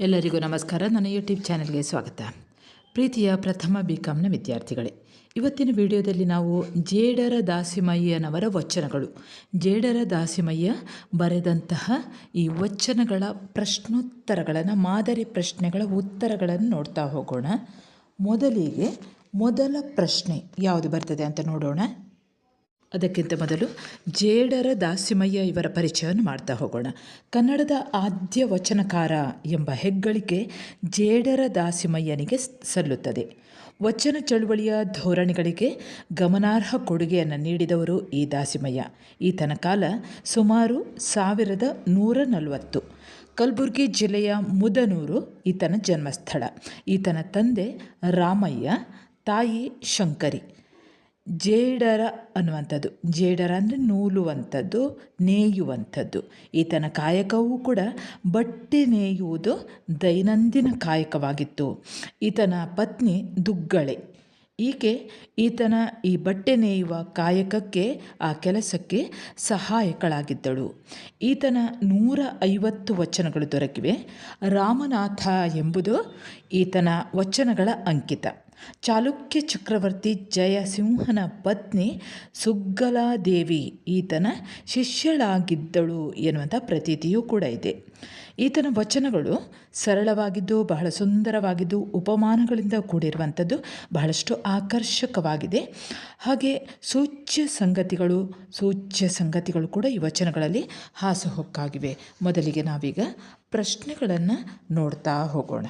ಎಲ್ಲರಿಗೂ ನಮಸ್ಕಾರ. ನನ್ನ ಯೂಟ್ಯೂಬ್ ಚಾನೆಲ್ಗೆ ಸ್ವಾಗತ. ಪ್ರೀತಿಯ ಪ್ರಥಮ ಬಿ ಕಾಮ್ನ ವಿದ್ಯಾರ್ಥಿಗಳೇ, ಇವತ್ತಿನ ವಿಡಿಯೋದಲ್ಲಿ ನಾವು ಜೇಡರ ದಾಸಿಮಯ್ಯನವರ ವಚನಗಳು. ಜೇಡರ ದಾಸಿಮಯ್ಯ ಬರೆದಂತಹ ಈ ವಚನಗಳ ಪ್ರಶ್ನೋತ್ತರಗಳನ್ನು, ಮಾದರಿ ಪ್ರಶ್ನೆಗಳ ಉತ್ತರಗಳನ್ನು ನೋಡ್ತಾ ಹೋಗೋಣ. ಮೊದಲಿಗೆ ಮೊದಲ ಪ್ರಶ್ನೆ ಯಾವುದು ಬರ್ತದೆ ಅಂತ ನೋಡೋಣ. ಅದಕ್ಕಿಂತ ಮೊದಲು ಜೇಡರ ದಾಸಿಮಯ್ಯ ಇವರ ಪರಿಚಯವನ್ನು ಮಾಡ್ತಾ ಹೋಗೋಣ. ಕನ್ನಡದ ಆದ್ಯ ವಚನಕಾರ ಎಂಬ ಹೆಗ್ಗಳಿಕೆ ಜೇಡರ ದಾಸಿಮಯ್ಯನಿಗೆ ಸಲ್ಲುತ್ತದೆ. ವಚನ ಚಳುವಳಿಯ ಧೋರಣೆಗಳಿಗೆ ಗಮನಾರ್ಹ ಕೊಡುಗೆಯನ್ನು ನೀಡಿದವರು ಈ ದಾಸಿಮಯ್ಯ. ಈತನ ಕಾಲ ಸುಮಾರು ಸಾವಿರದ ನೂರ ನಲವತ್ತು. ಕಲಬುರಗಿ ಜಿಲ್ಲೆಯ ಮುದನೂರು ಈತನ ಜನ್ಮಸ್ಥಳ. ಈತನ ತಂದೆ ರಾಮಯ್ಯ, ತಾಯಿ ಶಂಕರಿ. ಜೇಡರ ಅನ್ನುವಂಥದ್ದು. ಜೇಡರ ಅಂದರೆ ನೂಲುವಂಥದ್ದು, ನೇಯುವಂಥದ್ದು. ಈತನ ಕಾಯಕವೂ ಕೂಡ ಬಟ್ಟೆ ನೇಯುವುದು ದೈನಂದಿನ ಕಾಯಕವಾಗಿತ್ತು. ಈತನ ಪತ್ನಿ ದುಗ್ಗಳೆ. ಈಕೆ ಈತನ ಈ ಬಟ್ಟೆ ನೇಯುವ ಕಾಯಕಕ್ಕೆ, ಆ ಕೆಲಸಕ್ಕೆ ಸಹಾಯಕಳಾಗಿದ್ದಳು. ಈತನ ನೂರ ಐವತ್ತು ವಚನಗಳು ದೊರಕಿವೆ. ರಾಮನಾಥ ಎಂಬುದು ಈತನ ವಚನಗಳ ಅಂಕಿತ. ಚಾಲುಕ್ಯ ಚಕ್ರವರ್ತಿ ಜಯಸಿಂಹನ ಪತ್ನಿ ಸುಗ್ಗಲಾದೇವಿ ಈತನ ಶಿಷ್ಯಳಾಗಿದ್ದಳು ಎನ್ನುವಂಥ ಪ್ರತೀತಿಯೂ ಕೂಡ ಇದೆ. ಈತನ ವಚನಗಳು ಸರಳವಾಗಿದ್ದು, ಬಹಳ ಸುಂದರವಾಗಿದ್ದು, ಉಪಮಾನಗಳಿಂದ ಕೂಡಿರುವಂಥದ್ದು ಬಹಳಷ್ಟು ಆಕರ್ಷಕವಾಗಿದೆ. ಹಾಗೆ ಸೂಚ್ಯ ಸಂಗತಿಗಳು ಸೂಚ್ಯ ಸಂಗತಿಗಳು ಕೂಡ ಈ ವಚನಗಳಲ್ಲಿ ಹಾಸುಹೊಕ್ಕಾಗಿವೆ. ಮೊದಲಿಗೆ ನಾವೀಗ ಪ್ರಶ್ನೆಗಳನ್ನು ನೋಡ್ತಾ ಹೋಗೋಣ.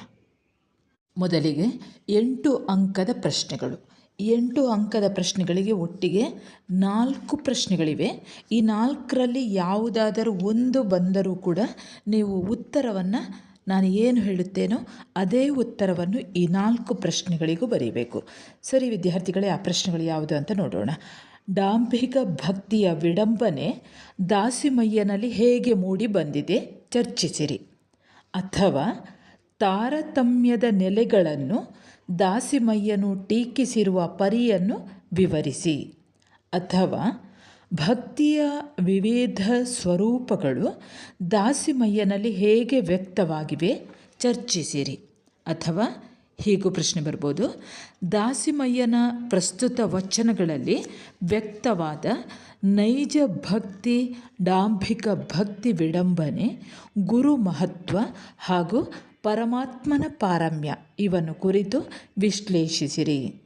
ಮೊದಲಿಗೆ ಎಂಟು ಅಂಕದ ಪ್ರಶ್ನೆಗಳು. ಎಂಟು ಅಂಕದ ಪ್ರಶ್ನೆಗಳಿಗೆ ಒಟ್ಟಿಗೆ ನಾಲ್ಕು ಪ್ರಶ್ನೆಗಳಿವೆ. ಈ ನಾಲ್ಕರಲ್ಲಿ ಯಾವುದಾದರೂ ಒಂದು ಬಂದರೂ ಕೂಡ ನೀವು ಉತ್ತರವನ್ನು ನಾನು ಏನು ಹೇಳುತ್ತೇನೋ ಅದೇ ಉತ್ತರವನ್ನು ಈ ನಾಲ್ಕು ಪ್ರಶ್ನೆಗಳಿಗೂ ಬರೀಬೇಕು. ಸರಿ ವಿದ್ಯಾರ್ಥಿಗಳೇ, ಆ ಪ್ರಶ್ನೆಗಳು ಯಾವುದು ಅಂತ ನೋಡೋಣ. ಡಾಂಭಿಕ ಭಕ್ತಿಯ ವಿಡಂಬನೆ ದಾಸಿಮಯ್ಯನಲ್ಲಿ ಹೇಗೆ ಮೂಡಿ ಬಂದಿದೆ ಚರ್ಚಿಸಿರಿ. ಅಥವಾ ತಾರತಮ್ಯದ ನೆಲೆಗಳನ್ನು ದಾಸಿಮಯ್ಯನು ಟೀಕಿಸಿರುವ ಪರಿಯನ್ನು ವಿವರಿಸಿ. ಅಥವಾ ಭಕ್ತಿಯ ವಿವಿಧ ಸ್ವರೂಪಗಳು ದಾಸಿಮಯ್ಯನಲ್ಲಿ ಹೇಗೆ ವ್ಯಕ್ತವಾಗಿವೆ ಚರ್ಚಿಸಿರಿ. ಅಥವಾ ಹೀಗೂ ಪ್ರಶ್ನೆ ಬರ್ಬೋದು. ದಾಸಿಮಯ್ಯನ ಪ್ರಸ್ತುತ ವಚನಗಳಲ್ಲಿ ವ್ಯಕ್ತವಾದ ನೈಜ ಭಕ್ತಿ, ಡಾಂಭಿಕ ಭಕ್ತಿ ವಿಡಂಬನೆ ಗುರು ಮಹತ್ವ ಹಾಗೂ ಪರಮಾತ್ಮನ ಪಾರಮ್ಯ ಇವನ್ನು ಕುರಿತು ವಿಶ್ಲೇಷಿಸಿರಿ.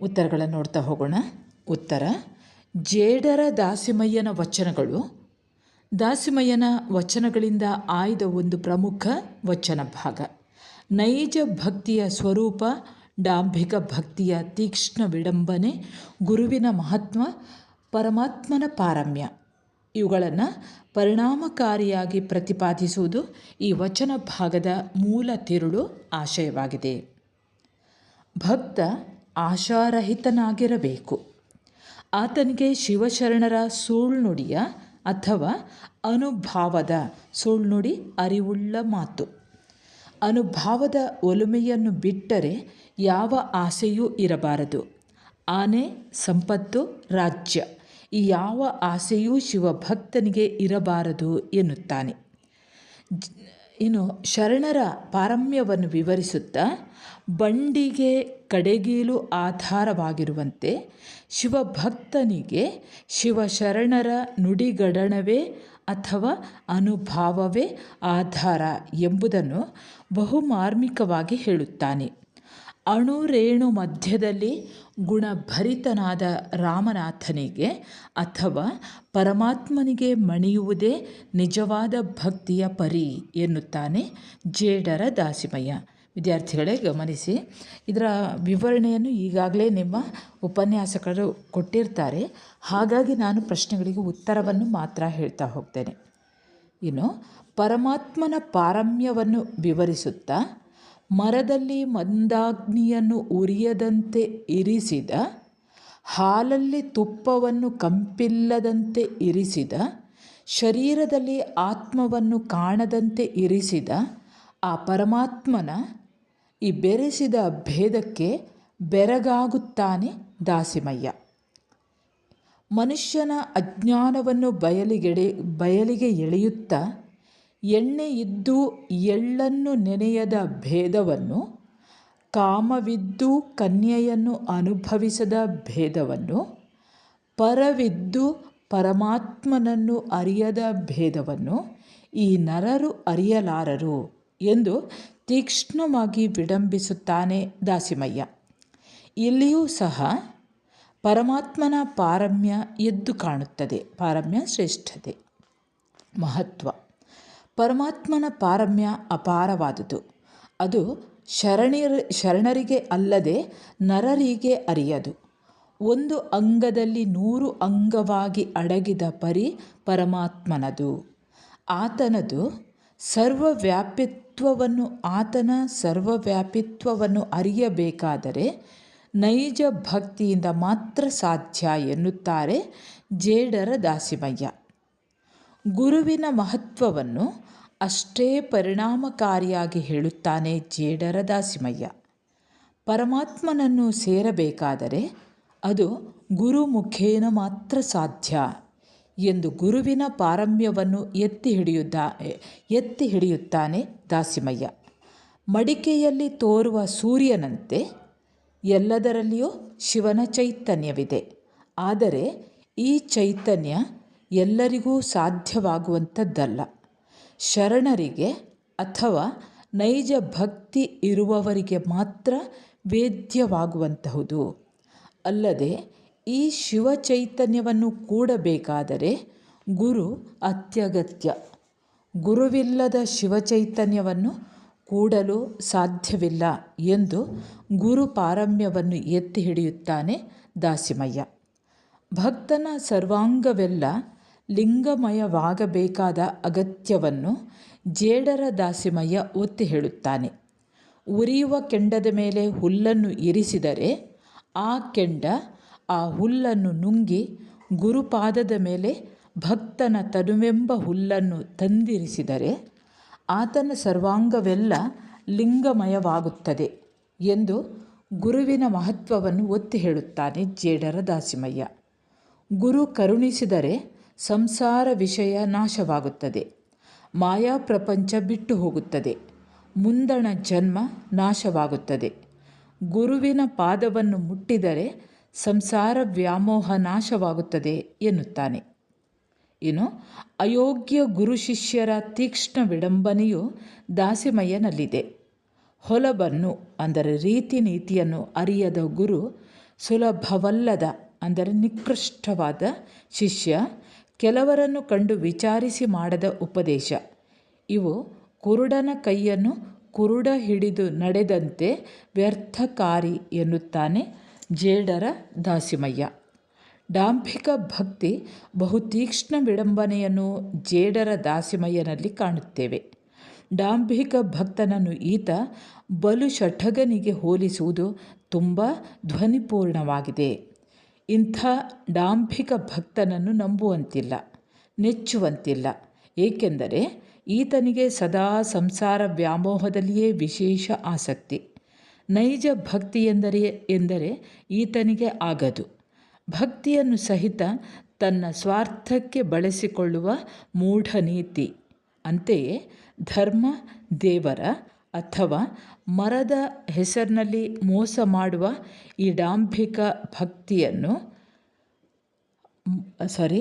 ಉತ್ತರಗಳನ್ನು ನೋಡ್ತಾ ಹೋಗೋಣ. ಉತ್ತರ, ಜೇಡರ ದಾಸಿಮಯ್ಯನ ವಚನಗಳು. ದಾಸಿಮಯ್ಯನ ವಚನಗಳಿಂದ ಆಯ್ದ ಒಂದು ಪ್ರಮುಖ ವಚನ ಭಾಗ. ನೈಜ ಭಕ್ತಿಯ ಸ್ವರೂಪ, ಡಾಂಭಿಕ ಭಕ್ತಿಯ ತೀಕ್ಷ್ಣ ವಿಡಂಬನೆ, ಗುರುವಿನ ಮಹತ್ವ, ಪರಮಾತ್ಮನ ಪಾರಮ್ಯ. ಇವುಗಳನ್ನು ಪರಿಣಾಮಕಾರಿಯಾಗಿ ಪ್ರತಿಪಾದಿಸುವುದು ಈ ವಚನ ಭಾಗದ ಮೂಲ ತಿರುಳು ಆಶಯವಾಗಿದೆ. ಭಕ್ತ ಆಶಾರಹಿತನಾಗಿರಬೇಕು. ಆತನಿಗೆ ಶಿವಶರಣರ ಸುಳ್ನುಡಿಯ ಅಥವಾ ಅನುಭಾವದ ಸುಳ್ನುಡಿ ಅರಿವುಳ್ಳ ಮಾತು. ಅನುಭಾವದ ಒಲುಮೆಯನ್ನು ಬಿಟ್ಟರೆ ಯಾವ ಆಸೆಯೂ ಇರಬಾರದು. ಆನೆ, ಸಂಪತ್ತು, ರಾಜ್ಯ. ಯಾವ ಆಸೆಯೂ ಶಿವಭಕ್ತನಿಗೆ ಇರಬಾರದು ಎನ್ನುತ್ತಾನೆ. ಇನ್ನು ಶರಣರ ಪಾರಮ್ಯವನ್ನು ವಿವರಿಸುತ್ತಾ, ಬಂಡಿಗೆ ಕಡೆಗೀಲು ಆಧಾರವಾಗಿರುವಂತೆ ಶಿವಭಕ್ತನಿಗೆ ಶಿವಶರಣರ ನುಡಿಗಡಣವೇ ಅಥವಾ ಅನುಭಾವವೇ ಆಧಾರ ಎಂಬುದನ್ನು ಬಹುಮಾರ್ಮಿಕವಾಗಿ ಹೇಳುತ್ತಾನೆ. ಅಣುರೇಣು ಮಧ್ಯದಲ್ಲಿ ಗುಣಭರಿತನಾದ ರಾಮನಾಥನಿಗೆ ಅಥವಾ ಪರಮಾತ್ಮನಿಗೆ ಮಣಿಯುವುದೇ ನಿಜವಾದ ಭಕ್ತಿಯ ಪರಿ ಎನ್ನುತ್ತಾನೆ ಜೇಡರ ದಾಸಿಮಯ್ಯ. ವಿದ್ಯಾರ್ಥಿಗಳೇ, ಗಮನಿಸಿ, ಇದರ ವಿವರಣೆಯನ್ನು ಈಗಾಗಲೇ ನಿಮ್ಮ ಉಪನ್ಯಾಸಕರು ಕೊಟ್ಟಿರ್ತಾರೆ. ಹಾಗಾಗಿ ನಾನು ಪ್ರಶ್ನೆಗಳಿಗೆ ಉತ್ತರವನ್ನು ಮಾತ್ರ ಹೇಳ್ತಾ ಹೋಗ್ತೇನೆ. ಇನ್ನು, ಪರಮಾತ್ಮನ ಪಾರಮ್ಯವನ್ನು ವಿವರಿಸುತ್ತಾ ಮರದಲ್ಲಿ ಮಂದಾಗ್ನಿಯನ್ನು ಉರಿಯದಂತೆ ಇರಿಸಿದ, ಹಾಲಲ್ಲಿ ತುಪ್ಪವನ್ನು ಕಂಪಿಲ್ಲದಂತೆ ಇರಿಸಿದ, ಶರೀರದಲ್ಲಿ ಆತ್ಮವನ್ನು ಕಾಣದಂತೆ ಇರಿಸಿದ ಆ ಪರಮಾತ್ಮನ ಈ ಬೆರೆಸಿದ ಭೇದಕ್ಕೆ ಬೆರಗಾಗುತ್ತಾನೆ ದಾಸಿಮಯ್ಯ. ಮನುಷ್ಯನ ಅಜ್ಞಾನವನ್ನು ಬಯಲಿಗೆಡೆ ಬಯಲಿಗೆ ಎಳೆಯುತ್ತಾ ಎಣ್ಣೆ ಇದ್ದು ಎಳ್ಳನ್ನು ನೆನೆಯದ ಭೇದವನ್ನು, ಕಾಮವಿದ್ದು ಕನ್ಯೆಯನ್ನು ಅನುಭವಿಸದ ಭೇದವನ್ನು, ಪರವಿದ್ದು ಪರಮಾತ್ಮನನ್ನು ಅರಿಯದ ಭೇದವನ್ನು ಈ ನರರು ಅರಿಯಲಾರರು ಎಂದು ತೀಕ್ಷ್ಣವಾಗಿ ವಿಡಂಬಿಸುತ್ತಾನೆ ದಾಸಿಮಯ್ಯ. ಇಲ್ಲಿಯೂ ಸಹ ಪರಮಾತ್ಮನ ಪಾರಮ್ಯ ಎದ್ದು ಕಾಣುತ್ತದೆ, ಪಾರಮ್ಯ ಶ್ರೇಷ್ಠತೆ, ಮಹತ್ವ. ಪರಮಾತ್ಮನ ಪಾರಮ್ಯ ಅಪಾರವಾದುದು. ಅದು ಶರಣಿ ಶರಣರಿಗೆ ಅಲ್ಲದೆ ನರರಿಗೆ ಅರಿಯದು. ಒಂದು ಅಂಗದಲ್ಲಿ ನೂರು ಅಂಗವಾಗಿ ಅಡಗಿದ ಪರಿ ಪರಮಾತ್ಮನದು. ಆತನದು ಸರ್ವವ್ಯಾಪಿತ್ವವನ್ನು, ಆತನ ಸರ್ವವ್ಯಾಪಿತ್ವವನ್ನು ಅರಿಯಬೇಕಾದರೆ ನೈಜ ಭಕ್ತಿಯಿಂದ ಮಾತ್ರ ಸಾಧ್ಯ ಎನ್ನುತ್ತಾರೆ ಜೇಡರ ದಾಸಿಮಯ್ಯ. ಗುರುವಿನ ಮಹತ್ವವನ್ನು ಅಷ್ಟೇ ಪರಿಣಾಮಕಾರಿಯಾಗಿ ಹೇಳುತ್ತಾನೆ ಜೇಡರ ದಾಸಿಮಯ್ಯ ಪರಮಾತ್ಮನನ್ನು ಸೇರಬೇಕಾದರೆ ಅದು ಗುರು ಮುಖೇನ ಮಾತ್ರ ಸಾಧ್ಯ ಎಂದು ಗುರುವಿನ ಪಾರಮ್ಯವನ್ನು ಎತ್ತಿ ಹಿಡಿಯುತ್ತ ಎತ್ತಿ ಹಿಡಿಯುತ್ತಾನೆ ದಾಸಿಮಯ್ಯ. ಮಡಿಕೆಯಲ್ಲಿ ತೋರುವ ಸೂರ್ಯನಂತೆ ಎಲ್ಲದರಲ್ಲಿಯೂ ಶಿವನ ಚೈತನ್ಯವಿದೆ. ಆದರೆ ಈ ಚೈತನ್ಯ ಎಲ್ಲರಿಗೂ ಸಾಧ್ಯವಾಗುವಂಥದ್ದಲ್ಲ. ಶರಣರಿಗೆ ಅಥವಾ ನೈಜ ಭಕ್ತಿ ಇರುವವರಿಗೆ ಮಾತ್ರ ವೇದ್ಯವಾಗುವಂತಹುದು. ಅಲ್ಲದೆ ಈ ಶಿವ ಚೈತನ್ಯವನ್ನು ಕೂಡಬೇಕಾದರೆ ಗುರು ಅತ್ಯಗತ್ಯ. ಗುರುವಿಲ್ಲದ ಶಿವಚೈತನ್ಯವನ್ನು ಕೂಡಲು ಸಾಧ್ಯವಿಲ್ಲ ಎಂದು ಗುರು ಪಾರಮ್ಯವನ್ನು ಎತ್ತಿ ಹಿಡಿಯುತ್ತಾನೆ ದಾಸಿಮಯ್ಯ. ಭಕ್ತನ ಸರ್ವಾಂಗವೆಲ್ಲ ಲಿಂಗಮಯವಾಗಬೇಕಾದ ಅಗತ್ಯವನ್ನು ಜೇಡರ ದಾಸಿಮಯ್ಯ ಒತ್ತಿ ಹೇಳುತ್ತಾನೆ. ಉರಿಯುವ ಕೆಂಡದ ಮೇಲೆ ಹುಲ್ಲನ್ನು ಇರಿಸಿದರೆ ಆ ಕೆಂಡ ಆ ಹುಲ್ಲನ್ನು ನುಂಗಿ ಗುರುಪಾದದ ಮೇಲೆ ಭಕ್ತನ ತನುವೆಂಬ ಹುಲ್ಲನ್ನು ತಂದಿರಿಸಿದರೆ ಆತನ ಸರ್ವಾಂಗವೆಲ್ಲ ಲಿಂಗಮಯವಾಗುತ್ತದೆ ಎಂದು ಗುರುವಿನ ಮಹತ್ವವನ್ನು ಒತ್ತಿ ಹೇಳುತ್ತಾನೆ ಜೇಡರ ದಾಸಿಮಯ್ಯ. ಗುರು ಕರುಣಿಸಿದರೆ ಸಂಸಾರ ವಿಷಯ ನಾಶವಾಗುತ್ತದೆ. ಮಾಯಾ ಪ್ರಪಂಚ ಬಿಟ್ಟು ಹೋಗುತ್ತದೆ. ಮುಂದಣ ಜನ್ಮ ನಾಶವಾಗುತ್ತದೆ. ಗುರುವಿನ ಪಾದವನ್ನು ಮುಟ್ಟಿದರೆ ಸಂಸಾರ ವ್ಯಾಮೋಹ ನಾಶವಾಗುತ್ತದೆ ಎನ್ನುತ್ತಾನೆ. ಇನ್ನು ಅಯೋಗ್ಯ ಗುರು ಶಿಷ್ಯರ ತೀಕ್ಷ್ಣ ವಿಡಂಬನೆಯು ದಾಸಿಮಯ್ಯನಲ್ಲಿದೆ. ಹೊಲಬನ್ನು, ಅಂದರೆ ರೀತಿ ನೀತಿಯನ್ನು ಅರಿಯದ ಗುರು ಸುಲಭವಲ್ಲದ, ಅಂದರೆ ನಿಕೃಷ್ಟವಾದ ಶಿಷ್ಯ ಕೆಲವರನ್ನು ಕಂಡು ವಿಚಾರಿಸಿ ಮಾಡದ ಉಪದೇಶ. ಇವು ಕುರುಡನ ಕೈಯನ್ನು ಕುರುಡ ಹಿಡಿದು ನಡೆದಂತೆ ವ್ಯರ್ಥಕಾರಿ ಎನ್ನುತ್ತಾನೆ ಜೇಡರ ದಾಸಿಮಯ್ಯ. ಡಾಂಭಿಕ ಭಕ್ತಿ ಬಹು ತೀಕ್ಷ್ಣ ವಿಡಂಬನೆಯನ್ನು ಜೇಡರ ದಾಸಿಮಯ್ಯನಲ್ಲಿ ಕಾಣುತ್ತೇವೆ. ಡಾಂಭಿಕ ಭಕ್ತನನ್ನು ಈತ ಬಲು ಷಠಗನಿಗೆ ಹೋಲಿಸುವುದು ತುಂಬ ಧ್ವನಿಪೂರ್ಣವಾಗಿದೆ. ಇಂಥ ಡಾಂಭಿಕ ಭಕ್ತನನ್ನು ನಂಬುವಂತಿಲ್ಲ, ನೆಚ್ಚುವಂತಿಲ್ಲ. ಏಕೆಂದರೆ ಈತನಿಗೆ ಸದಾ ಸಂಸಾರ ವ್ಯಾಮೋಹದಲ್ಲಿಯೇ ವಿಶೇಷ ಆಸಕ್ತಿ. ನೈಜ ಭಕ್ತಿ ಎಂದರೆ ಎಂದರೆ ಈತನಿಗೆ ಆಗದು. ಭಕ್ತಿಯನ್ನು ಸಹಿತ ತನ್ನ ಸ್ವಾರ್ಥಕ್ಕೆ ಬಳಸಿಕೊಳ್ಳುವ ಮೂಢ ನೀತಿ. ಅಂತೆಯೇ ಧರ್ಮ, ದೇವರ ಅಥವಾ ಮರದ ಹೆಸರಿನಲ್ಲಿ ಮೋಸ ಮಾಡುವ ಈ ಡಾಂಭಿಕ ಭಕ್ತಿಯನ್ನು ಸಾರಿ,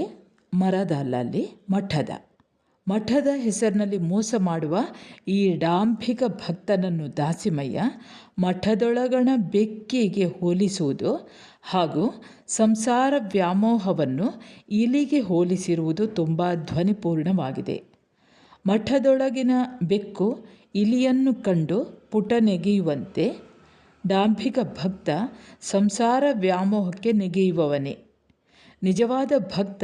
ಮರದ ಅಲ್ಲಲ್ಲಿ ಮಠದ. ಮಠದ ಹೆಸರಿನಲ್ಲಿ ಮೋಸ ಮಾಡುವ ಈ ಡಾಂಭಿಕ ಭಕ್ತನನ್ನು ದಾಸಿಮಯ್ಯ ಮಠದೊಳಗಣ ಬೆಕ್ಕಿಗೆ ಹೋಲಿಸುವುದು ಹಾಗೂ ಸಂಸಾರ ವ್ಯಾಮೋಹವನ್ನು ಇಲಿಗೆ ಹೋಲಿಸಿರುವುದು ತುಂಬ ಧ್ವನಿಪೂರ್ಣವಾಗಿದೆ. ಮಠದೊಳಗಿನ ಬೆಕ್ಕು ಇಲಿಯನ್ನು ಕಂಡು ಪುಟ ನೆಗೆಯುವಂತೆ ಡಾಂಭಿಕ ಭಕ್ತ ಸಂಸಾರ ವ್ಯಾಮೋಹಕ್ಕೆ ನೆಗೆಯುವವನೇ. ನಿಜವಾದ ಭಕ್ತ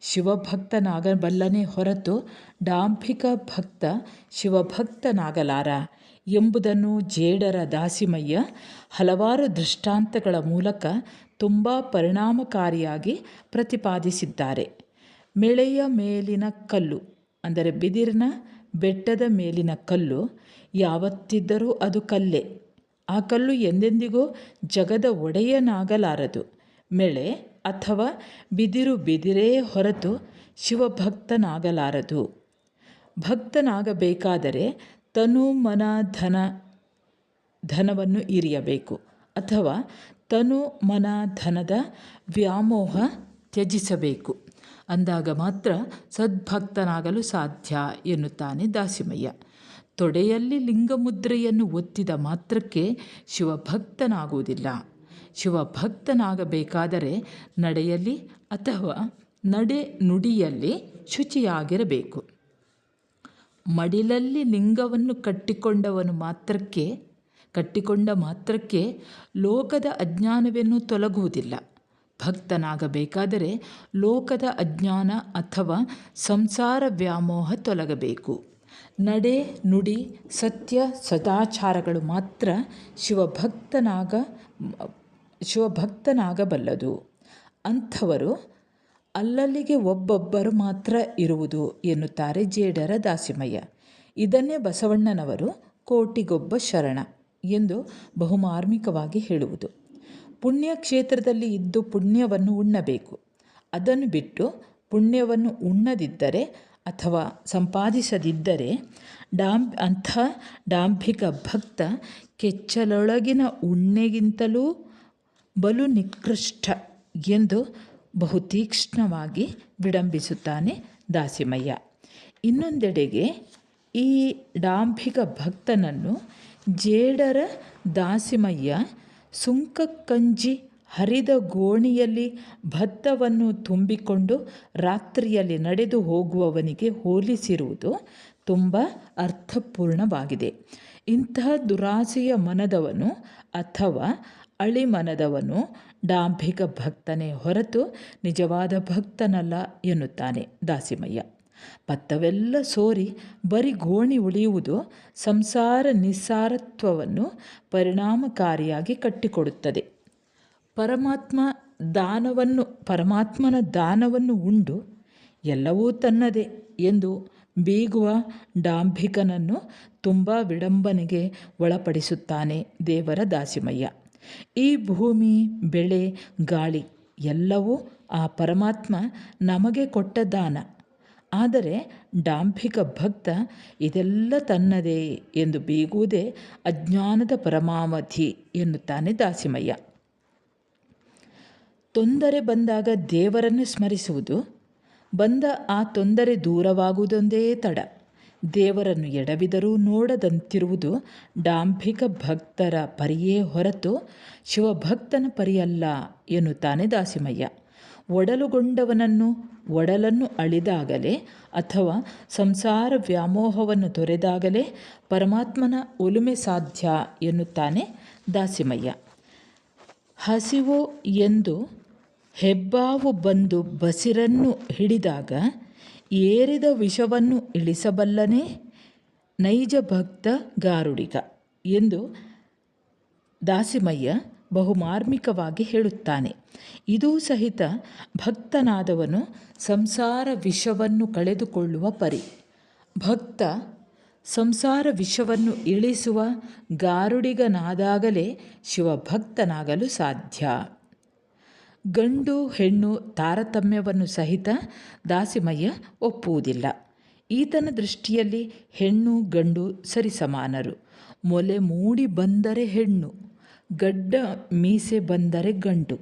ಶಿವಭಕ್ತನಾಗಬಲ್ಲನೇ ಹೊರತು ಡಾಂಭಿಕ ಭಕ್ತ ಶಿವಭಕ್ತನಾಗಲಾರ ಎಂಬುದನ್ನು ಜೇಡರ ದಾಸಿಮಯ್ಯ ಹಲವಾರು ದೃಷ್ಟಾಂತಗಳ ಮೂಲಕ ತುಂಬ ಪರಿಣಾಮಕಾರಿಯಾಗಿ ಪ್ರತಿಪಾದಿಸಿದ್ದಾರೆ. ಮೆಳೆಯ ಮೇಲಿನ ಕಲ್ಲು, ಅಂದರೆ ಬಿದಿರಿನ ಬೆಟ್ಟದ ಮೇಲಿನ ಕಲ್ಲು, ಯಾವತ್ತಿದ್ದರೂ ಅದು ಕಲ್ಲೇ. ಆ ಕಲ್ಲು ಎಂದೆಂದಿಗೂ ಜಗದ ಒಡೆಯನಾಗಲಾರದು. ಮೆಳೆ ಅಥವಾ ಬಿದಿರು ಬಿದಿರೇ ಹೊರತು ಶಿವಭಕ್ತನಾಗಲಾರದು. ಭಕ್ತನಾಗಬೇಕಾದರೆ ತನು ಮನ ಧನ, ಧನವನ್ನು ಇರಿಯಬೇಕು ಅಥವಾ ತನು ಮನ ಧನದ ವ್ಯಾಮೋಹ ತ್ಯಜಿಸಬೇಕು. ಅಂದಾಗ ಮಾತ್ರ ಸದ್ಭಕ್ತನಾಗಲು ಸಾಧ್ಯ ಎನ್ನುತ್ತಾನೆ ದಾಸಿಮಯ್ಯ. ತೊಡೆಯಲ್ಲಿ ಲಿಂಗಮುದ್ರೆಯನ್ನು ಒತ್ತಿದ ಮಾತ್ರಕ್ಕೆ ಶಿವಭಕ್ತನಾಗುವುದಿಲ್ಲ. ಶಿವಭಕ್ತನಾಗಬೇಕಾದರೆ ನಡೆಯಲ್ಲಿ ಅಥವಾ ನಡೆ ನುಡಿಯಲ್ಲಿ ಶುಚಿಯಾಗಿರಬೇಕು. ಮಡಿಲಲ್ಲಿ ಲಿಂಗವನ್ನು ಕಟ್ಟಿಕೊಂಡವನು ಮಾತ್ರಕ್ಕೆ, ಕಟ್ಟಿಕೊಂಡ ಮಾತ್ರಕ್ಕೆ ಲೋಕದ ಅಜ್ಞಾನವೇನೂ ತೊಲಗುವುದಿಲ್ಲ. ಭಕ್ತನಾಗಬೇಕಾದರೆ ಲೋಕದ ಅಜ್ಞಾನ ಅಥವಾ ಸಂಸಾರ ವ್ಯಾಮೋಹ ತೊಲಗಬೇಕು. ನಡೆ ನುಡಿ ಸತ್ಯ ಸದಾಚಾರಗಳು ಮಾತ್ರ ಶಿವಭಕ್ತನಾಗ ಶಿವಭಕ್ತನಾಗಬಲ್ಲದು. ಅಂಥವರು ಅಲ್ಲಲ್ಲಿಗೆ ಒಬ್ಬೊಬ್ಬರು ಮಾತ್ರ ಇರುವುದು ಎನ್ನುತ್ತಾರೆ ಜೇಡರ ದಾಸಿಮಯ್ಯ. ಇದನ್ನೇ ಬಸವಣ್ಣನವರು ಕೋಟಿಗೊಬ್ಬ ಶರಣ ಎಂದು ಬಹುಮಾರ್ಮಿಕವಾಗಿ ಹೇಳುವುದು. ಪುಣ್ಯ ಕ್ಷೇತ್ರದಲ್ಲಿ ಇದ್ದು ಪುಣ್ಯವನ್ನು ಉಣ್ಣಬೇಕು. ಅದನ್ನು ಬಿಟ್ಟು ಪುಣ್ಯವನ್ನು ಉಣ್ಣದಿದ್ದರೆ ಅಥವಾ ಸಂಪಾದಿಸದಿದ್ದರೆ ಡಾಂಬ್ ಅಂಥ ಡಾಂಭಿಕ ಭಕ್ತ ಕೆಚ್ಚಲೊಳಗಿನ ಉಣ್ಣೆಗಿಂತಲೂ ಬಲು ನಿಕೃಷ್ಟ ಎಂದು ಬಹು ತೀಕ್ಷ್ಣವಾಗಿ ವಿಡಂಬಿಸುತ್ತಾನೆ ದಾಸಿಮಯ್ಯ. ಇನ್ನೊಂದೆಡೆಗೆ ಈ ಡಾಂಭಿಕ ಭಕ್ತನನ್ನು ಜೇಡರ ದಾಸಿಮಯ್ಯ ಸುಂಕಕ್ಕಂಜಿ ಹರಿದ ಗೋಣಿಯಲ್ಲಿ ಭತ್ತವನ್ನು ತುಂಬಿಕೊಂಡು ರಾತ್ರಿಯಲ್ಲಿ ನಡೆದು ಹೋಗುವವನಿಗೆ ಹೋಲಿಸಿರುವುದು ತುಂಬ ಅರ್ಥಪೂರ್ಣವಾಗಿದೆ. ಇಂತಹ ದುರಾಸೆಯ ಮನದವನು ಅಥವಾ ಅಳಿಮನದವನು ಡಾಂಭಿಕ ಭಕ್ತನೇ ಹೊರತು ನಿಜವಾದ ಭಕ್ತನಲ್ಲ ಎನ್ನುತ್ತಾನೆ ದಾಸಿಮಯ್ಯ. ಪತ್ತವೆಲ್ಲ ಸೋರಿ ಬರಿ ಗೋಣಿ ಉಳಿಯುವುದು ಸಂಸಾರ ನಿಸ್ಸಾರತ್ವವನ್ನು ಪರಿಣಾಮಕಾರಿಯಾಗಿ ಕಟ್ಟಿಕೊಡುತ್ತದೆ. ಪರಮಾತ್ಮ ದಾನವನ್ನು, ಪರಮಾತ್ಮನ ದಾನವನ್ನು ಉಂಡು ಎಲ್ಲವೂ ತನ್ನದೇ ಎಂದು ಬೀಗುವ ಡಾಂಭಿಕನನ್ನು ತುಂಬ ವಿಡಂಬನೆಗೆ ಒಳಪಡಿಸುತ್ತಾನೆ ದೇವರ ದಾಸಿಮಯ್ಯ. ಈ ಭೂಮಿ, ಬೆಳೆ, ಗಾಳಿ ಎಲ್ಲವೂ ಆ ಪರಮಾತ್ಮ ನಮಗೆ ಕೊಟ್ಟ ದಾನ. ಆದರೆ ಡಾಂಭಿಕ ಭಕ್ತ ಇದೆಲ್ಲ ತನ್ನದೇ ಎಂದು ಬೀಗುವುದೇ ಅಜ್ಞಾನದ ಪರಮಾವಧಿ ಎನ್ನುತ್ತಾನೆ ದಾಸಿಮಯ್ಯ. ತೊಂದರೆ ಬಂದಾಗ ದೇವರನ್ನು ಸ್ಮರಿಸುವುದು, ಬಂದ ಆ ತೊಂದರೆ ದೂರವಾಗುವುದೊಂದೇ ತಡ. ದೇವರನ್ನು ಎಡವಿದರೂ ನೋಡದಂತಿರುವುದು ಡಾಂಭಿಕ ಭಕ್ತರ ಪರಿಯೇ ಹೊರತು ಶಿವಭಕ್ತನ ಪರಿಯಲ್ಲ ಎನ್ನುತ್ತಾನೆ ದಾಸಿಮಯ್ಯ. ಒಡಲುಗೊಂಡವನನ್ನು, ಒಡಲನ್ನು ಅಳಿದಾಗಲೇ ಅಥವಾ ಸಂಸಾರ ವ್ಯಾಮೋಹವನ್ನು ತೊರೆದಾಗಲೇ ಪರಮಾತ್ಮನ ಒಲುಮೆ ಸಾಧ್ಯ ಎನ್ನುತ್ತಾನೆ ದಾಸಿಮಯ್ಯ. ಹಸಿವು ಎಂದು ಹೆಬ್ಬಾವು ಬಂದು ಬಸಿರನ್ನು ಹಿಡಿದಾಗ ಏರಿದ ವಿಷವನ್ನು ಇಳಿಸಬಲ್ಲನೇ ನೈಜ ಭಕ್ತ ಗಾರುಡಿಗ ಎಂದು ದಾಸಿಮಯ್ಯ ಬಹುಮಾರ್ಮಿಕವಾಗಿ ಹೇಳುತ್ತಾನೆ. ಇದೂ ಸಹಿತ ಭಕ್ತನಾದವನು ಸಂಸಾರ ವಿಷವನ್ನು ಕಳೆದುಕೊಳ್ಳುವ ಪರಿ. ಭಕ್ತ ಸಂಸಾರ ವಿಷವನ್ನು ಇಳಿಸುವ ಗಾರುಡಿಗನಾದಾಗಲೇ ಶಿವಭಕ್ತನಾಗಲು ಸಾಧ್ಯ. ಗಂಡು, ಹೆಣ್ಣು, ತಾರತಮ್ಯವನ್ನು ಸಹಿತ ದಾಸಿಮಯ್ಯ ಒಪ್ಪುವುದಿಲ್ಲ. ಈತನ ದೃಷ್ಟಿಯಲ್ಲಿ ಹೆಣ್ಣು, ಗಂಡು ಸರಿಸಮಾನರು. ಮೊಲೆ ಮೂಡಿ ಬಂದರೆ ಹೆಣ್ಣು, ಗಡ್ಡ ಮೀಸೆ ಬಂದರೆ ಗಂಡು.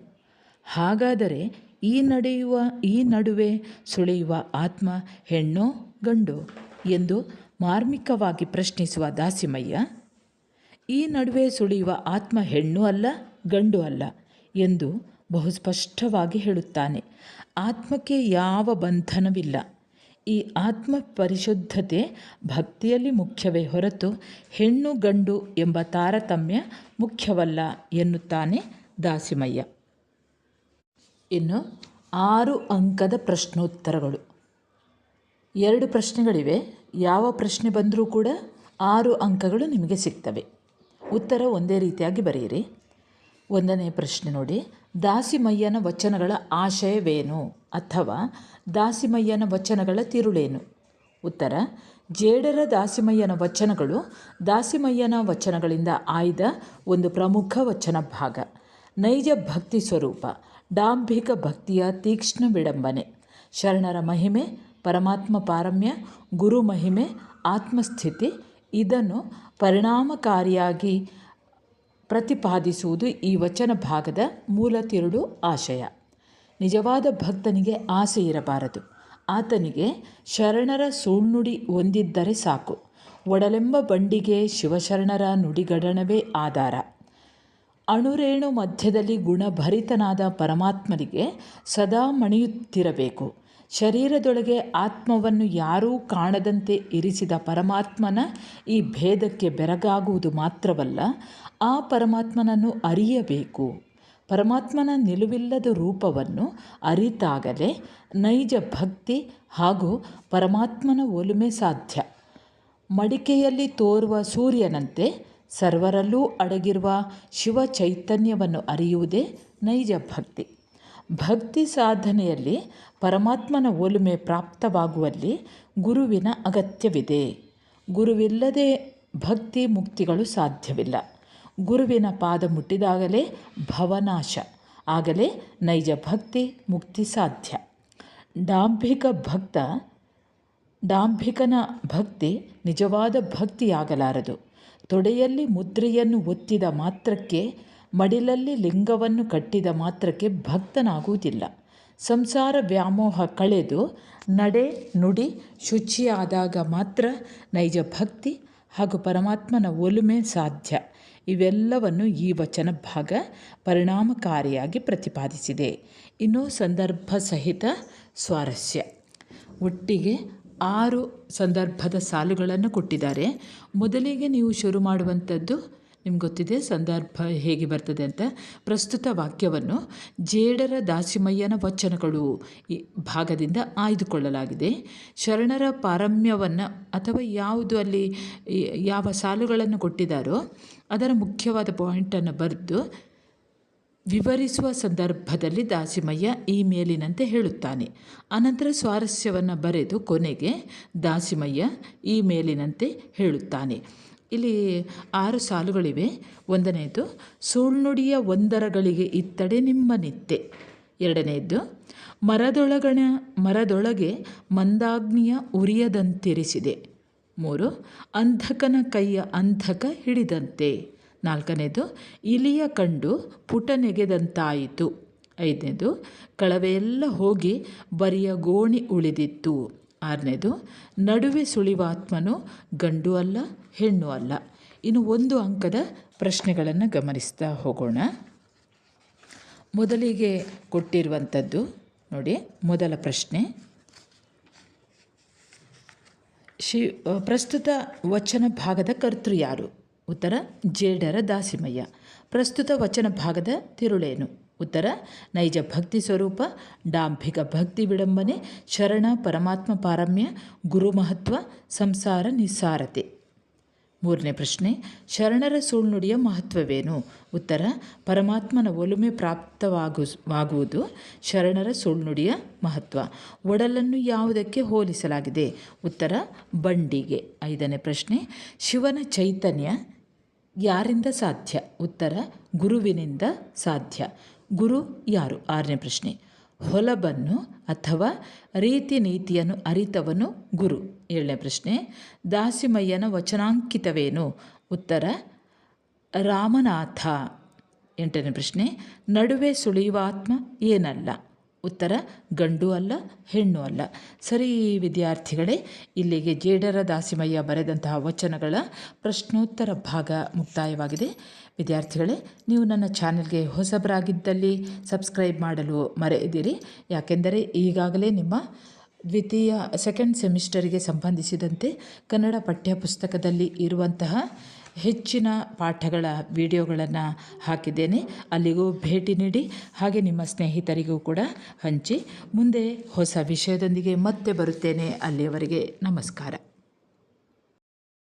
ಹಾಗಾದರೆ ಈ ನಡೆಯುವ, ಈ ನಡುವೆ ಸುಳಿಯುವ ಆತ್ಮ ಹೆಣ್ಣು, ಗಂಡು ಎಂದು ಮಾರ್ಮಿಕವಾಗಿ ಪ್ರಶ್ನಿಸುವ ದಾಸಿಮಯ್ಯ, ಈ ನಡುವೆ ಸುಳಿಯುವ ಆತ್ಮ ಹೆಣ್ಣು ಅಲ್ಲ, ಗಂಡು ಅಲ್ಲ ಎಂದು ಬಹು ಸ್ಪಷ್ಟವಾಗಿ ಹೇಳುತ್ತಾನೆ. ಆತ್ಮಕ್ಕೆ ಯಾವ ಬಂಧನವಿಲ್ಲ. ಈ ಆತ್ಮ ಪರಿಶುದ್ಧತೆ ಭಕ್ತಿಯಲ್ಲಿ ಮುಖ್ಯವೇ ಹೊರತು ಹೆಣ್ಣು ಗಂಡು ಎಂಬ ತಾರತಮ್ಯ ಮುಖ್ಯವಲ್ಲ ಎನ್ನುತ್ತಾನೆ ದಾಸಿಮಯ್ಯ. ಇನ್ನು ಆರು ಅಂಕದ ಪ್ರಶ್ನೋತ್ತರಗಳು. ಎರಡು ಪ್ರಶ್ನೆಗಳಿವೆ. ಯಾವ ಪ್ರಶ್ನೆ ಬಂದರೂ ಕೂಡ ಆರು ಅಂಕಗಳು ನಿಮಗೆ ಸಿಗ್ತವೆ. ಉತ್ತರ ಒಂದೇ ರೀತಿಯಾಗಿ ಬರೆಯಿರಿ. ಒಂದನೇ ಪ್ರಶ್ನೆ ನೋಡಿ. ದಾಸಿಮಯ್ಯನ ವಚನಗಳ ಆಶಯವೇನು? ಅಥವಾ ದಾಸಿಮಯ್ಯನ ವಚನಗಳ ತಿರುಳೇನು? ಉತ್ತರ, ಜೇಡರ ದಾಸಿಮಯ್ಯನ ವಚನಗಳು ದಾಸಿಮಯ್ಯನ ವಚನಗಳಿಂದ ಆಯ್ದ ಒಂದು ಪ್ರಮುಖ ವಚನ ಭಾಗ. ನೈಜ ಭಕ್ತಿ ಸ್ವರೂಪ, ಡಾಂಭಿಕ ಭಕ್ತಿಯ ತೀಕ್ಷ್ಣ ವಿಡಂಬನೆ. ಶರಣರ ಮಹಿಮೆ, ಪರಮಾತ್ಮ ಪಾರಮ್ಯ, ಗುರು ಮಹಿಮೆ, ಆತ್ಮಸ್ಥಿತಿ, ಇದನ್ನು ಪರಿಣಾಮಕಾರಿಯಾಗಿ ಪ್ರತಿಪಾದಿಸುವುದು ಈ ವಚನ ಭಾಗದ ಮೂಲ ತಿರುಳು ಆಶಯ. ನಿಜವಾದ ಭಕ್ತನಿಗೆ ಆಸೆ ಇರಬಾರದು. ಆತನಿಗೆ ಶರಣರ ಸುಳ್ನುಡಿ ಹೊಂದಿದ್ದರೆ ಸಾಕು. ಒಡಲೆಂಬ ಬಂಡಿಗೆ ಶಿವಶರಣರ ನುಡಿಗಡಣವೇ ಆಧಾರ. ಅಣುರೇಣು ಮಧ್ಯದಲ್ಲಿ ಗುಣಭರಿತನಾದ ಪರಮಾತ್ಮನಿಗೆ ಸದಾ ಮಣಿಯುತ್ತಿರಬೇಕು. ಶರೀರದೊಳಗೆ ಆತ್ಮವನ್ನು ಯಾರೂ ಕಾಣದಂತೆ ಇರಿಸಿದ ಪರಮಾತ್ಮನ ಈ ಭೇದಕ್ಕೆ ಬೆರಗಾಗುವುದು ಮಾತ್ರವಲ್ಲ ಆ ಪರಮಾತ್ಮನನ್ನು ಅರಿಯಬೇಕು. ಪರಮಾತ್ಮನ ನಿಲುವಿಲ್ಲದ ರೂಪವನ್ನು ಅರಿತಾಗಲೇ ನೈಜ ಭಕ್ತಿ ಹಾಗೂ ಪರಮಾತ್ಮನ ಒಲುಮೆ ಸಾಧ್ಯ. ಮಡಿಕೆಯಲ್ಲಿ ತೋರುವ ಸೂರ್ಯನಂತೆ ಸರ್ವರಲ್ಲೂ ಅಡಗಿರುವ ಶಿವ ಚೈತನ್ಯವನ್ನು ಅರಿಯುವುದೇ ನೈಜ ಭಕ್ತಿ. ಭಕ್ತಿ ಸಾಧನೆಯಲ್ಲಿ ಪರಮಾತ್ಮನ ಒಲುಮೆ ಪ್ರಾಪ್ತವಾಗುವಲ್ಲಿ ಗುರುವಿನ ಅಗತ್ಯವಿದೆ. ಗುರುವಿಲ್ಲದೆ ಭಕ್ತಿ ಮುಕ್ತಿಗಳು ಸಾಧ್ಯವಿಲ್ಲ. ಗುರುವಿನ ಪಾದ ಮುಟ್ಟಿದಾಗಲೇ ಭವನಾಶ, ಆಗಲೇ ನೈಜ ಭಕ್ತಿ ಮುಕ್ತಿ ಸಾಧ್ಯ. ಡಾಂಭಿಕ ಭಕ್ತ, ಡಾಂಭಿಕನ ಭಕ್ತಿ ನಿಜವಾದ ಭಕ್ತಿಯಾಗಲಾರದು. ತೊಡೆಯಲ್ಲಿ ಮುದ್ರೆಯನ್ನು ಒತ್ತಿದ ಮಾತ್ರಕ್ಕೆ, ಮಡಿಲಲ್ಲಿ ಲಿಂಗವನ್ನು ಕಟ್ಟಿದ ಮಾತ್ರಕ್ಕೆ ಭಕ್ತನಾಗುವುದಿಲ್ಲ. ಸಂಸಾರ ವ್ಯಾಮೋಹ ಕಳೆದು ನಡೆ ನುಡಿ ಶುಚಿಯಾದಾಗ ಮಾತ್ರ ನೈಜ ಭಕ್ತಿ ಹಾಗೂ ಪರಮಾತ್ಮನ ಒಲುಮೆ ಸಾಧ್ಯ. ಇವೆಲ್ಲವನ್ನು ಈ ವಚನ ಭಾಗ ಪರಿಣಾಮಕಾರಿಯಾಗಿ ಪ್ರತಿಪಾದಿಸಿದೆ. ಇನ್ನು ಸಂದರ್ಭ ಸಹಿತ ಸ್ವಾರಸ್ಯ. ಒಟ್ಟಿಗೆ ಆರು ಸಂದರ್ಭದ ಸಾಲುಗಳನ್ನು ಕೊಟ್ಟಿದ್ದಾರೆ. ಮೊದಲಿಗೆ ನೀವು ಶುರು ಮಾಡುವಂಥದ್ದು ನಿಮ್ಗೆ ಗೊತ್ತಿದೆ ಸಂದರ್ಭ ಹೇಗೆ ಬರ್ತದೆ ಅಂತ? ಪ್ರಸ್ತುತ ವಾಕ್ಯವನ್ನು ಜೇಡರ ದಾಸಿಮಯ್ಯನ ವಚನಗಳು ಈ ಭಾಗದಿಂದ ಆಯ್ದುಕೊಳ್ಳಲಾಗಿದೆ. ಶರಣರ ಪಾರಮ್ಯವನ್ನು ಅಥವಾ ಯಾವುದು ಅಲ್ಲಿ ಯಾವ ಸಾಲುಗಳನ್ನು ಕೊಟ್ಟಿದ್ದಾರೋ ಅದರ ಮುಖ್ಯವಾದ ಪಾಯಿಂಟನ್ನು ಬರೆದು ವಿವರಿಸುವ ಸಂದರ್ಭದಲ್ಲಿ ದಾಸಿಮಯ್ಯ ಈ ಮೇಲಿನಂತೆ ಹೇಳುತ್ತಾನೆ. ಅನಂತರ ಸ್ವಾರಸ್ಯವನ್ನು ಬರೆದು ಕೊನೆಗೆ ದಾಸಿಮಯ್ಯ ಈ ಮೇಲಿನಂತೆ ಹೇಳುತ್ತಾನೆ. ಇಲ್ಲಿ ಆರು ಸಾಲುಗಳಿವೆ. ಒಂದನೆಯದು ಸುಳ್ನುಡಿಯ ಒಂದರಗಳಿಗೆ ಇತ್ತಡೆ ನಿಮ್ಮ ನಿತ್ತೆ ಎರಡನೆಯದ್ದು ಮರದೊಳಗಣ, ಮರದೊಳಗೆ ಮಂದಾಗ್ನಿಯ ಉರಿಯದಂತಿರಿಸಿದೆ. ಮೂರು, ಅಂಧಕನ ಕೈಯ ಅಂಧಕ ಹಿಡಿದಂತೆ. ನಾಲ್ಕನೇದು, ಇಲಿಯ ಕಂಡು ಪುಟ ನೆಗೆದಂತಾಯಿತು. ಐದನೇದು, ಕಳವೆಯೆಲ್ಲ ಹೋಗಿ ಬರಿಯ ಗೋಣಿ ಉಳಿದಿತ್ತು. ಆರನೇದು, ನಡುವೆ ಸುಳಿವಾತ್ಮನು ಗಂಡು ಅಲ್ಲ, ಹೆಣ್ಣು ಅಲ್ಲ. ಇನ್ನು ಒಂದು ಅಂಕದ ಪ್ರಶ್ನೆಗಳನ್ನು ಗಮನಿಸ್ತಾ ಹೋಗೋಣ. ಮೊದಲಿಗೆ ಕೊಟ್ಟಿರುವಂಥದ್ದು, ನೋಡಿ, ಮೊದಲ ಪ್ರಶ್ನೆ. ಶಿ ಪ್ರಸ್ತುತ ವಚನ ಭಾಗದ ಕರ್ತೃ ಯಾರು? ಉತ್ತರ, ಜೇಡರ ದಾಸಿಮಯ್ಯ. ಪ್ರಸ್ತುತ ವಚನ ಭಾಗದ ತಿರುಳೇನು? ಉತ್ತರ, ನೈಜ ಭಕ್ತಿ ಸ್ವರೂಪ, ಡಾಂಭಿಕ ಭಕ್ತಿ ವಿಡಂಬನೆ, ಶರಣ, ಪರಮಾತ್ಮ ಪಾರಮ್ಯ, ಗುರು ಮಹತ್ವ, ಸಂಸಾರ ನಿಸ್ಸಾರತೆ. ಮೂರನೇ ಪ್ರಶ್ನೆ, ಶರಣರ ಸುಳ್ನುಡಿಯ ಮಹತ್ವವೇನು? ಉತ್ತರ, ಪರಮಾತ್ಮನ ಒಲುಮೆ ಪ್ರಾಪ್ತವಾಗುವುದು ಶರಣರ ಸುಳ್ನುಡಿಯ ಮಹತ್ವ. ಒಡಲನ್ನು ಯಾವುದಕ್ಕೆ ಹೋಲಿಸಲಾಗಿದೆ? ಉತ್ತರ, ಬಂಡಿಗೆ. ಐದನೇ ಪ್ರಶ್ನೆ, ಶಿವನ ಚೈತನ್ಯ ಯಾರಿಂದ ಸಾಧ್ಯ? ಉತ್ತರ, ಗುರುವಿನಿಂದ ಸಾಧ್ಯ. ಗುರು ಯಾರು? ಆರನೇ ಪ್ರಶ್ನೆ. ಹೊಲಬನ್ನು ಅಥವಾ ರೀತಿ ನೀತಿಯನ್ನು ಅರಿತವನು ಗುರು? ಏಳನೇ ಪ್ರಶ್ನೆ. ದಾಸಿಮಯ್ಯನ ವಚನಾಂಕಿತವೇನು? ಉತ್ತರ, ರಾಮನಾಥ. ಎಂಟನೇ ಪ್ರಶ್ನೆ. ನಡುವೆ ಸುಳಿಯುವ ಆತ್ಮ ಏನಲ್ಲ? ಉತ್ತರ, ಗಂಡು ಅಲ್ಲ, ಹೆಣ್ಣು ಅಲ್ಲ. ಸರಿ ವಿದ್ಯಾರ್ಥಿಗಳೇ, ಇಲ್ಲಿಗೆ ಜೇಡರ ದಾಸಿಮಯ್ಯ ಬರೆದಂತಹ ವಚನಗಳ ಪ್ರಶ್ನೋತ್ತರ ಭಾಗ ಮುಕ್ತಾಯವಾಗಿದೆ. ವಿದ್ಯಾರ್ಥಿಗಳೇ, ನೀವು ನನ್ನ ಚಾನೆಲ್ಗೆ ಹೊಸಬರಾಗಿದ್ದಲ್ಲಿ ಸಬ್ಸ್ಕ್ರೈಬ್ ಮಾಡಲು ಮರೆಯದಿರಿ. ಯಾಕೆಂದರೆ ಈಗಾಗಲೇ ನಿಮ್ಮ ದ್ವಿತೀಯ ಸೆಕೆಂಡ್ ಸೆಮಿಸ್ಟರಿಗೆ ಸಂಬಂಧಿಸಿದಂತೆ ಕನ್ನಡ ಪಠ್ಯಪುಸ್ತಕದಲ್ಲಿ ಇರುವಂತಹ ಹೆಚ್ಚಿನ ಪಾಠಗಳ ವಿಡಿಯೋಗಳನ್ನು ಹಾಕಿದ್ದೇನೆ. ಅಲ್ಲಿಗೂ ಭೇಟಿ ನೀಡಿ. ಹಾಗೆ ನಿಮ್ಮ ಸ್ನೇಹಿತರಿಗೂ ಕೂಡ ಹಂಚಿ. ಮುಂದೆ ಹೊಸ ವಿಷಯದೊಂದಿಗೆ ಮತ್ತೆ ಬರುತ್ತೇನೆ. ಅಲ್ಲಿಯವರೆಗೆ ನಮಸ್ಕಾರ.